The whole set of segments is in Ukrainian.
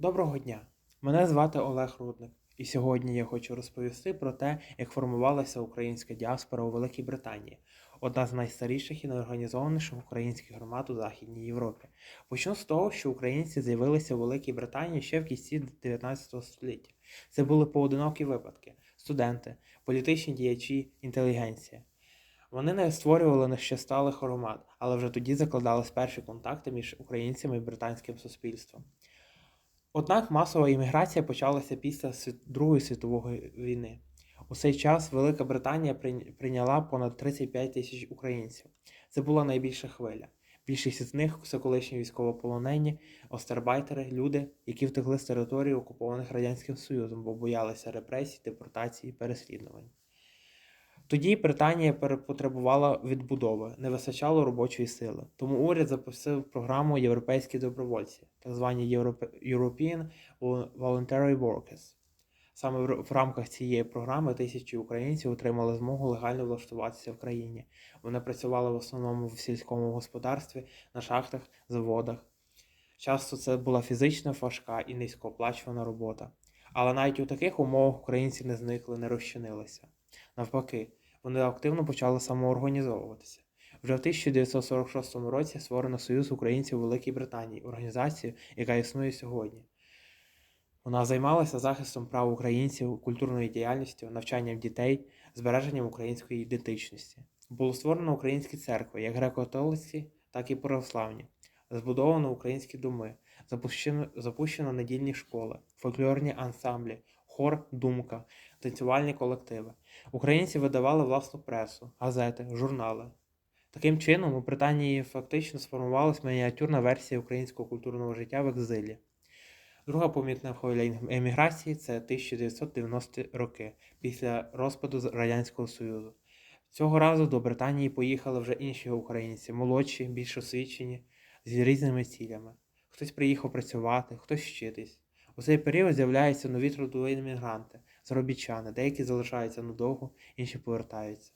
Доброго дня! Мене звати Олег Рудник, і сьогодні я хочу розповісти про те, як формувалася українська діаспора у Великій Британії, одна з найстаріших і найорганізованіших українських громад у Західній Європі. Почну з того, що українці з'явилися у Великій Британії ще в кінці 19 століття. Це були поодинокі випадки: студенти, політичні діячі, інтелігенція. Вони не створювали нещасталих громад, але вже тоді закладались перші контакти між українцями і британським суспільством. Однак масова імміграція почалася після Другої світової війни. У цей час Велика Британія прийняла понад 35 тисяч українців. Це була найбільша хвиля. Більшість з них це колишні військовополонені, остербайтери, люди, які втекли з території, окупованих Радянським Союзом, бо боялися репресій, депортацій переслідувань. Тоді Британія потребувала відбудови, не вистачало робочої сили. Тому уряд запустив програму Європейські добровольці, так звані European Voluntary Workers. Саме в рамках цієї програми тисячі українців отримали змогу легально влаштуватися в країні. Вони працювали в основному в сільському господарстві, на шахтах, заводах. Часто це була фізично важка і низькооплачувана робота. Але навіть у таких умовах українці не зникли, не розчинилися. Навпаки, вони активно почали самоорганізовуватися. Вже в 1946 році створено Союз українців Великій Британії, організацію, яка існує сьогодні. Вона займалася захистом прав українців, культурною діяльністю, навчанням дітей, збереженням української ідентичності. Було створено українські церкви, як греко-католицькі, так і православні. Збудовано українські доми, запущено, запущено недільні школи, фольклорні ансамблі, хор, думка, танцювальні колективи. Українці видавали власну пресу, газети, журнали. Таким чином, у Британії фактично сформувалась мініатюрна версія українського культурного життя в екзилі. Друга помітна хвиля еміграції це 1990 роки після розпаду Радянського Союзу. Цього разу до Британії поїхали вже інші українці, молодші, більш освічені, з різними цілями. Хтось приїхав працювати, хтось вчитись. У цей період з'являються нові трудові іммігранти, заробітчани, деякі залишаються надовго, інші повертаються.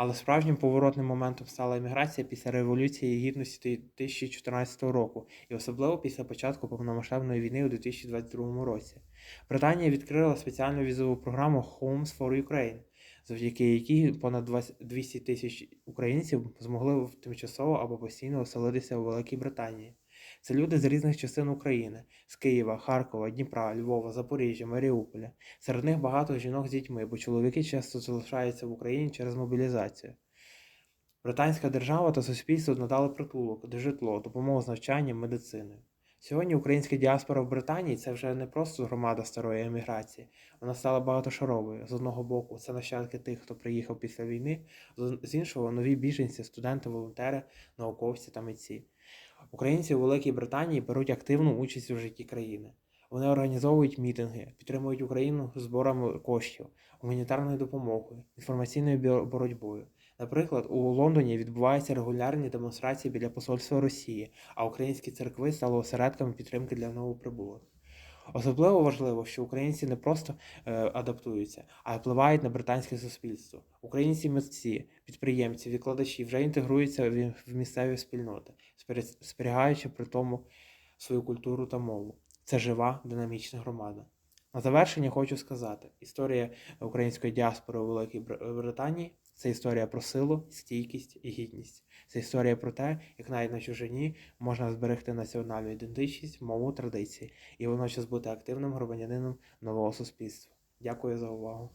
Але справжнім поворотним моментом стала еміграція після Революції Гідності 2014 року, і особливо після початку повномасштабної війни у 2022 році. Британія відкрила спеціальну візову програму Homes for Ukraine, завдяки якій понад 20 200 тисяч українців змогли тимчасово або постійно оселитися у Великій Британії. Це люди з різних частин України з Києва, Харкова, Дніпра, Львова, Запоріжжя, Маріуполя. Серед них багато жінок з дітьми, бо чоловіки часто залишаються в Україні через мобілізацію. Британська держава та суспільство надали притулок, де житло, допомогу з навчанням, медициною. Сьогодні українська діаспора в Британії це вже не просто громада старої еміграції, вона стала багатошаровою. З одного боку, це нащадки тих, хто приїхав після війни, з іншого нові біженці, студенти, волонтери, науковці та митці. Українці у Великій Британії беруть активну участь у житті країни. Вони організовують мітинги, підтримують Україну зборами коштів, гуманітарною допомогою, інформаційною боротьбою. Наприклад, у Лондоні відбуваються регулярні демонстрації біля посольства Росії, а українські церкви стали осередками підтримки для новоприбулих. Особливо важливо, що українці не просто е, адаптуються, а й впливають на британське суспільство. Українці митці, підприємці, викладачі вже інтегруються в, місцеві спільноти, зберігаючи при тому свою культуру та мову. Це жива, динамічна громада. На завершення хочу сказати: історія української діаспори у Великій Британії це історія про силу, стійкість і гідність. Це історія про те, як навіть на чужині можна зберегти національну ідентичність, мову, традиції і водночас бути активним громадянином нового суспільства. Дякую за увагу.